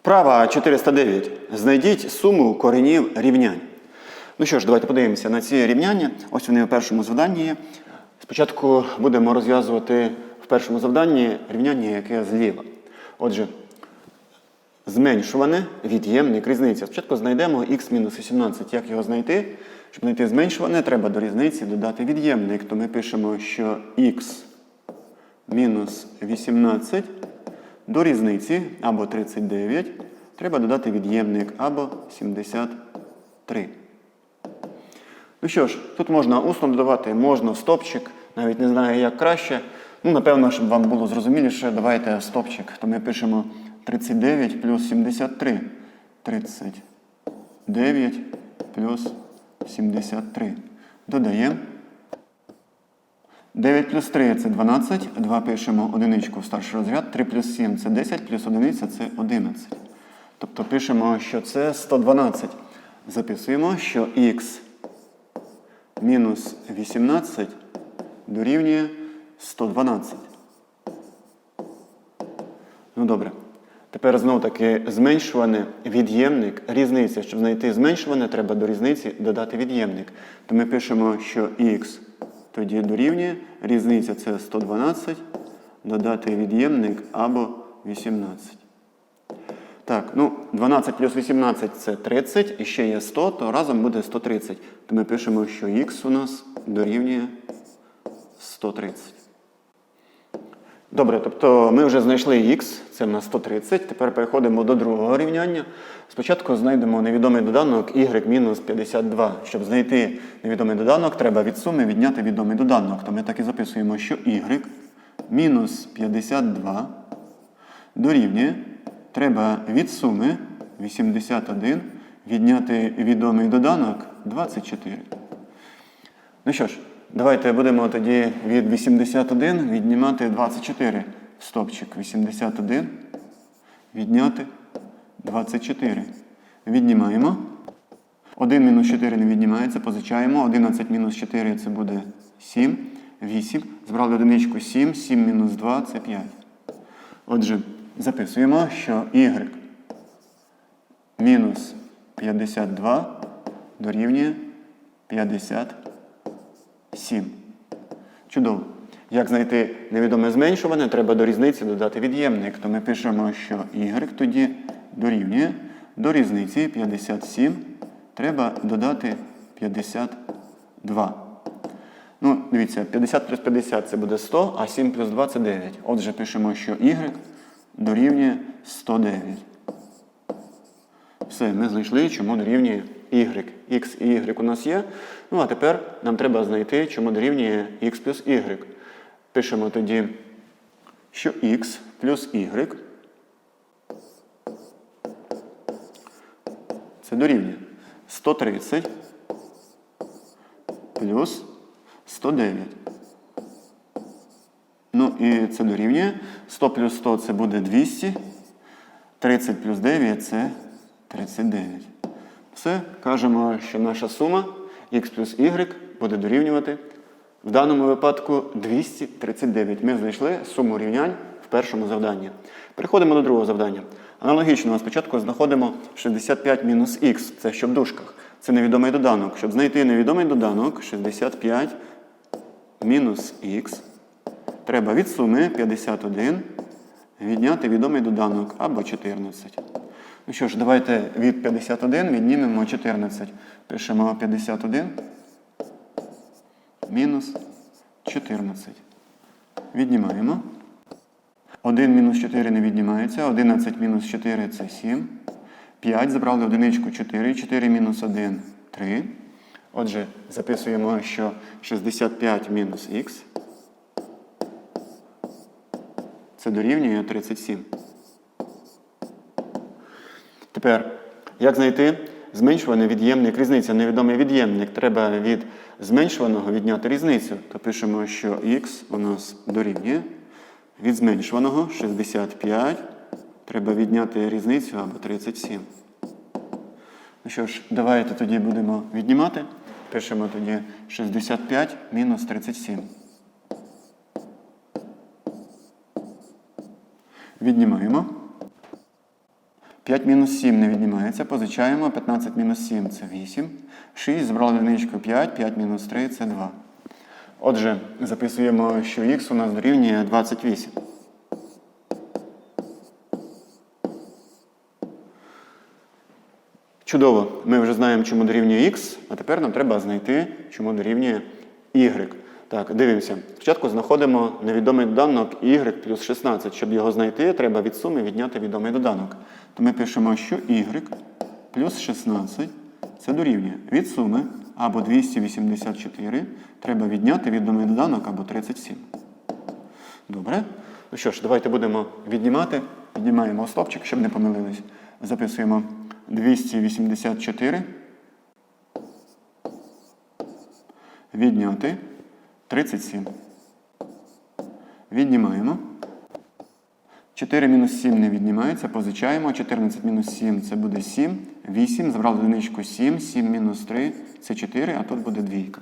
Вправа 409. Знайдіть суму коренів рівнянь. Ну що ж, давайте подивимося на ці рівняння. Ось вони у першому завданні. Спочатку будемо розв'язувати в першому завданні рівняння, яке зліва. Отже, зменшуване, від'ємник, різниця. Спочатку знайдемо х-18. Як його знайти? Щоб знайти зменшуване, треба до різниці додати від'ємник. То ми пишемо, що х мінус 18 до різниці або 39 треба додати від'ємник або 73. Ну що ж, тут можна усно додавати, можна стопчик, навіть не знаю, як краще. Ну, напевно, щоб вам було зрозуміліше, давайте стопчик. То ми пишемо 39 плюс 73. 39 плюс 73. Додаємо. 9 плюс 3 це 12, 2 пишемо одиничку в старший розряд, 3 плюс 7 це 10, плюс одиниця це 11. Тобто пишемо, що це 112. Записуємо, що х мінус 18 дорівнює 112. Ну добре. Тепер знову таки зменшуване від'ємник, різниця. Щоб знайти зменшуване, треба до різниці додати від'ємник. То ми пишемо, що х тоді дорівнює. Різниця це 112, додати від'ємник або 18. Так, ну 12 плюс 18 це 30, і ще є 100, то разом буде 130. То ми пишемо, що х у нас дорівнює 130. Добре, тобто ми вже знайшли х, це в нас 130. Тепер переходимо до другого рівняння. Спочатку знайдемо невідомий доданок y-52. Щоб знайти невідомий доданок, треба від суми відняти відомий доданок. То ми так і записуємо, що y мінус 52 дорівнює. Треба від суми 81 відняти відомий доданок 24. Ну що ж, давайте будемо тоді від 81 віднімати 24. Стопчик 81. Відняти 24. Віднімаємо. 1 мінус 4 не віднімається, позичаємо. 11 мінус 4 це буде 7. 8. Збрали одиничку 7. 7 мінус 2 це 5. Отже, записуємо, що y мінус 52 дорівнює 57. Чудово. Як знайти невідоме зменшуване, треба до різниці додати від'ємник. То ми пишемо, що y тоді дорівнює до різниці 57. Треба додати 52. Ну, дивіться, 50 плюс 50 це буде 100, а 7 плюс 2 це 9. Отже, пишемо, що y дорівнює 109. Все, ми знайшли, чому дорівнює y. x і y у нас є. Ну, а тепер нам треба знайти, чому дорівнює x плюс y. Пишемо тоді, що x плюс y це дорівнює 130 плюс 109. Ну і це дорівнює. 100 плюс 100 це буде 200. 30 плюс 9 це 39. Все, кажемо, що наша сума x плюс y буде дорівнювати в даному випадку 239. Ми знайшли суму рівнянь в першому завданні. Переходимо до другого завдання. Аналогічно, спочатку знаходимо 65 мінус х, це що в дужках. Це невідомий доданок. Щоб знайти невідомий доданок 65 мінус х, треба від суми 51 відняти відомий доданок або 14. Ну що ж, давайте від 51 віднімемо 14. Пишемо 51 мінус 14. Віднімаємо. 1 мінус 4 не віднімається. 11 мінус 4 це 7. 5. Забрали одиничку 4. 4 мінус 1 3. Отже, записуємо, що 65 мінус х. Це дорівнює 37. Тепер, як знайти зменшуваний від'ємник різниця? Невідомий від'ємник. Треба від зменшуваного відняти різницю. То пишемо, що х у нас дорівнює. Від зменшуваного 65. Треба відняти різницю або 37. Ну що ж, давайте тоді будемо віднімати. Пишемо тоді 65 мінус 37. Віднімаємо. 5 мінус 7 не віднімається, позичаємо. 15 мінус 7 це 8. 6, збрали одиничку 5, 5 мінус 3 це 2. Отже, записуємо, що х у нас дорівнює 28. Чудово, ми вже знаємо, чому дорівнює х, а тепер нам треба знайти, чому дорівнює y. Так, дивимося. Спочатку знаходимо невідомий доданок y плюс 16. Щоб його знайти, треба від суми відняти відомий доданок. То ми пишемо, що y плюс 16 це дорівнює від суми або 284 треба відняти відомий доданок або 37. Добре. Ну що ж, давайте будемо віднімати. Віднімаємо стопчик, щоб не помилились. Записуємо 284. Відняти 37. Віднімаємо. 4 мінус 7 не віднімається, позичаємо. 14 мінус 7 це буде 7. 8. Забрали одиничку 7. 7 мінус 3 це 4, а тут буде двійка.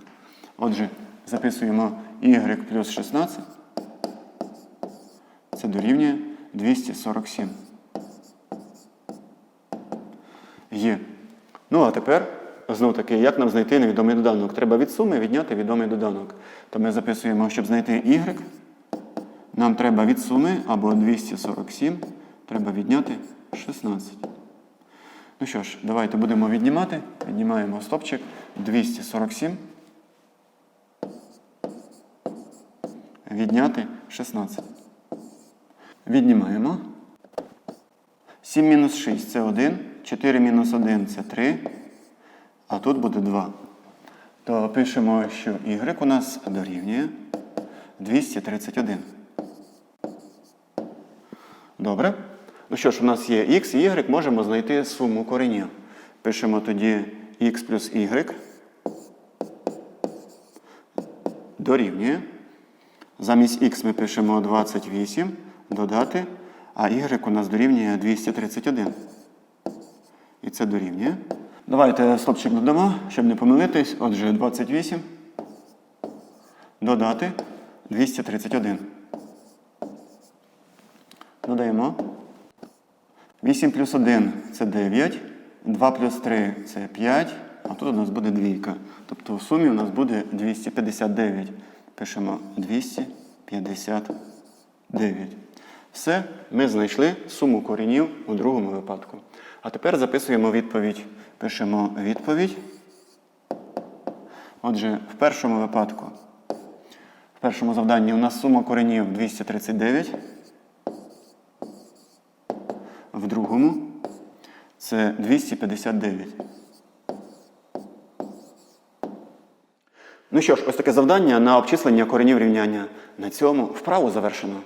Отже, записуємо y плюс 16. Це дорівнює 247. Є. Ну, а тепер, знову таки, як нам знайти невідомий доданок? Треба від суми відняти відомий доданок. То ми записуємо, щоб знайти y, нам треба від суми або 247, треба відняти 16. Ну що ж, давайте будемо віднімати. Віднімаємо стопчик 247. Відняти 16. Віднімаємо. 7 мінус 6 це 1. 4 мінус 1 це 3. А тут буде 2. То пишемо, що y у нас дорівнює 231. Добре. Ну що ж, у нас є x і y, можемо знайти суму коренів. Пишемо тоді x плюс y дорівнює. Замість x ми пишемо 28, додати, а y у нас дорівнює 231. І це дорівнює. Давайте стопчик додамо, щоб не помилитись. Отже, 28. Додати 231. Додаємо. 8 плюс 1 це 9. 2 плюс 3 це 5. А тут у нас буде двійка. Тобто в сумі у нас буде 259. Пишемо 259. Все, ми знайшли суму коренів у другому випадку. А тепер записуємо відповідь. Пишемо відповідь. Отже, в першому випадку, в першому завданні у нас сума коренів 239. В другому це 259. Ну що ж, ось таке завдання на обчислення коренів рівняння. На цьому вправу завершено.